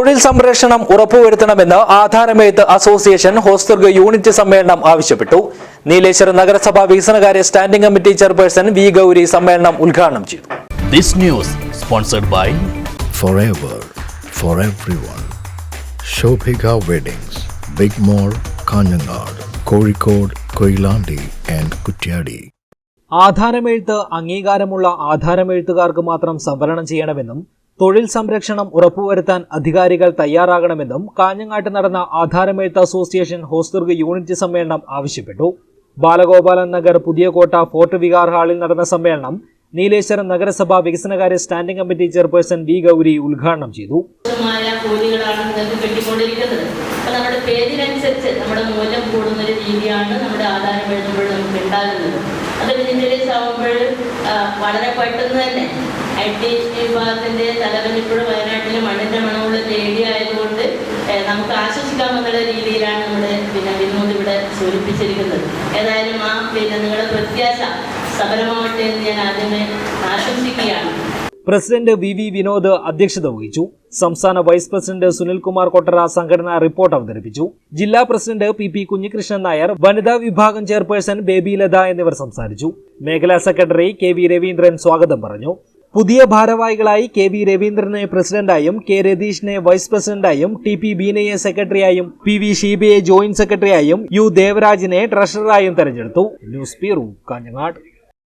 തൊഴിൽ സംരക്ഷണം ഉറപ്പുവരുത്തണമെന്ന് ആധാരമേത്ത് അസോസിയേഷൻ ഹോസ്ദുർഗ് യൂണിറ്റ് സമ്മേളനം ആവശ്യപ്പെട്ടു. നീലേശ്വരം നഗരസഭാ വികസനകാര്യ standing committee chairperson V Gauri സമ്മേളനം ഉദ്ഘാടനം ചെയ്തു. This news sponsored by forever for everyone. Shobhika Weddings, Big Mall, Kanhangad Kozhikode, Koilandi and Kuttiadi ആധാരമെഴുത്ത് അംഗീകാരമുള്ള ആധാരമെഴുത്തുകാർക്ക് മാത്രം സംവരണം ചെയ്യണമെന്നും തൊഴിൽ സംരക്ഷണം ഉറപ്പുവരുത്താൻ അധികാരികൾ തയ്യാറാകണമെന്നും കാഞ്ഞങ്ങാട്ട് നടന്ന ആധാരമെഴുത്ത് അസോസിയേഷൻ ഹോസ്ദുർഗ് യൂണിറ്റ് സമ്മേളനം ആവശ്യപ്പെട്ടു. ബാലഗോപാലൻ നഗർ പുതിയ കോട്ട ഫോർട്ട് വികാർ ഹാളിൽ നടന്ന സമ്മേളനം നീലേശ്വരം നഗരസഭാ വികസനകാര്യ standing committee chairperson V Gauri ഉദ്ഘാടനം ചെയ്തു. നമ്മുടെ നമ്മുടെ മൂല്യം കൂടുന്ന രീതിയാണ് നമ്മുടെ ആധാരം വളരെ പെട്ടെന്ന് തന്നെ ഐ വിഭാഗത്തിന്റെ തലവൻ ഇപ്പോഴും വയനാട്ടിൽ മണ്ണിന്റെ മണമുള്ള ലേഡി ആയതുകൊണ്ട് നമുക്ക് ആശ്വസിക്കാമെന്നുള്ള രീതിയിലാണ് നമ്മുടെ പിന്നെ വിനോദ് ഇവിടെ സൂചിപ്പിച്ചിരിക്കുന്നത്. ഏതായാലും ആ പിന്നെ നിങ്ങളുടെ പ്രത്യാശ സഫലമാവട്ടെ എന്ന് ഞാൻ ആദ്യമേ ആശംസിക്കുകയാണ്. പ്രസിഡന്റ് വി വി വിനോദ് അധ്യക്ഷത വഹിച്ചു. സംസ്ഥാന വൈസ് പ്രസിഡന്റ് സുനിൽകുമാർ കൊട്ടറ സംഘടനാ റിപ്പോർട്ട് അവതരിപ്പിച്ചു. ജില്ലാ president P P Kunhikrishnan Nair വനിതാ വിഭാഗം ചെയർപേഴ്സൺ ബേബി ലത എന്നിവർ സംസാരിച്ചു. മേഖലാ സെക്രട്ടറി കെ വി രവീന്ദ്രൻ സ്വാഗതം പറഞ്ഞു. പുതിയ ഭാരവാഹികളായി കെ വി രവീന്ദ്രനെ പ്രസിഡന്റായും കെ രതീഷിനെ വൈസ് പ്രസിഡന്റായും ടി പി ബീനയെ സെക്രട്ടറിയായും പി വി ഷീബയെ ജോയിന്റ് സെക്രട്ടറിയായും യു ദേവരാജിനെ ട്രഷററായും തെരഞ്ഞെടുത്തു. News bureau Kanhangad.